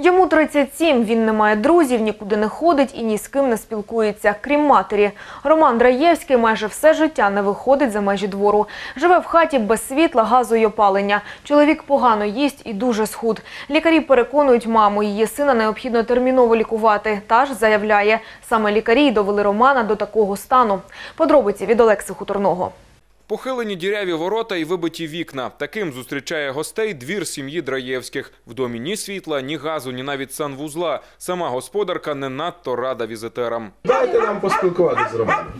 Йому 37, він не має друзів, нікуди не ходить і ні з ким не спілкується, крім матері. Роман Драєвський майже все життя не виходить за межі двору. Живе в хаті без світла, газу й опалення. Чоловік погано їсть і дуже схуд. Лікарі переконують маму, її сина необхідно терміново лікувати. Та ж заявляє, саме лікарі довели Романа до такого стану. Подробиці від Олекси Хуторного. Похилені діряві ворота і вибиті вікна. Таким зустрічає гостей двір сім'ї Драєвських. В домі ні світла, ні газу, ні навіть санвузла. Сама господарка не надто рада візитерам. Дайте нам поспілкуватися з Романом.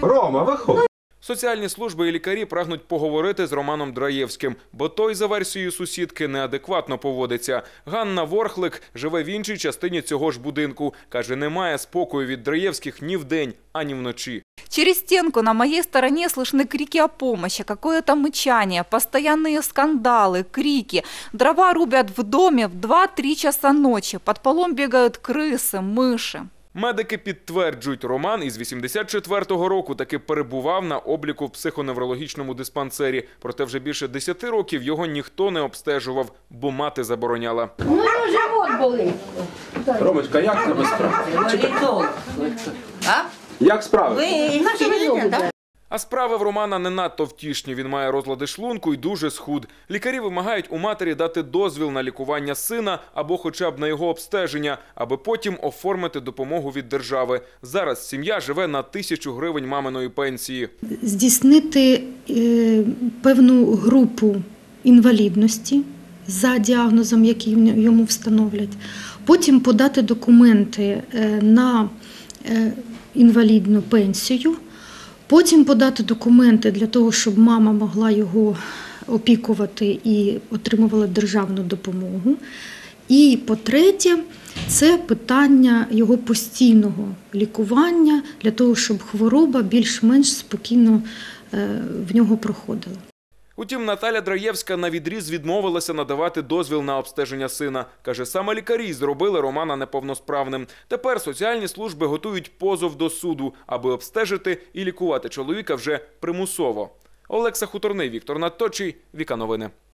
Рома, виходь. Соціальні служби і лікарі прагнуть поговорити з Романом Драєвським, бо той, за версією сусідки, неадекватно поводиться. Ганна Ворхлик живе в іншій частині цього ж будинку. Каже, немає спокою від Драєвських ні вдень, ані вночі. Через стенку на моей стороне слышны крики о помощи, какое-то мычание, постоянные скандалы, крики. Дрова рубят в доме в 2-3 часа ночи. Под полом бегают крысы, мыши. Медики підтверджують, Роман із 84-го року таки перебував на обліку в психоневрологічному диспансері. Проте вже більше 10 років його ніхто не обстежував, бо мати забороняла. Ну, ну, живот болить. Ромочка, як тебе справи? А? Як справи? Вы Наши инвалид, да? А справи в Романа не надто втішні. Він має розлади шлунку і дуже схуд. Лікарі вимагають у матері дати дозвіл на лікування сина або хоча б на його обстеження, аби потім оформити допомогу від держави. Зараз сім'я живе на тисячу гривень маминої пенсії. здійснити е, певну групу інвалідності за діагнозом, який йому встановлять, потім подати документи е, на е, інвалідну пенсію, потім подати документи для того, щоб мама могла його опікувати і отримувала державну допомогу. І по-третє, це питання його постійного лікування для того, щоб хвороба більш-менш спокійно е, в нього проходила. Утім, Наталя Драєвська на відріз відмовилася надавати дозвіл на обстеження сина. Каже, саме лікарі зробили Романа неповносправним. Тепер соціальні служби готують позов до суду, аби обстежити і лікувати чоловіка вже примусово. Олекса Хуторний, Віктор Надточий, Віка Новини.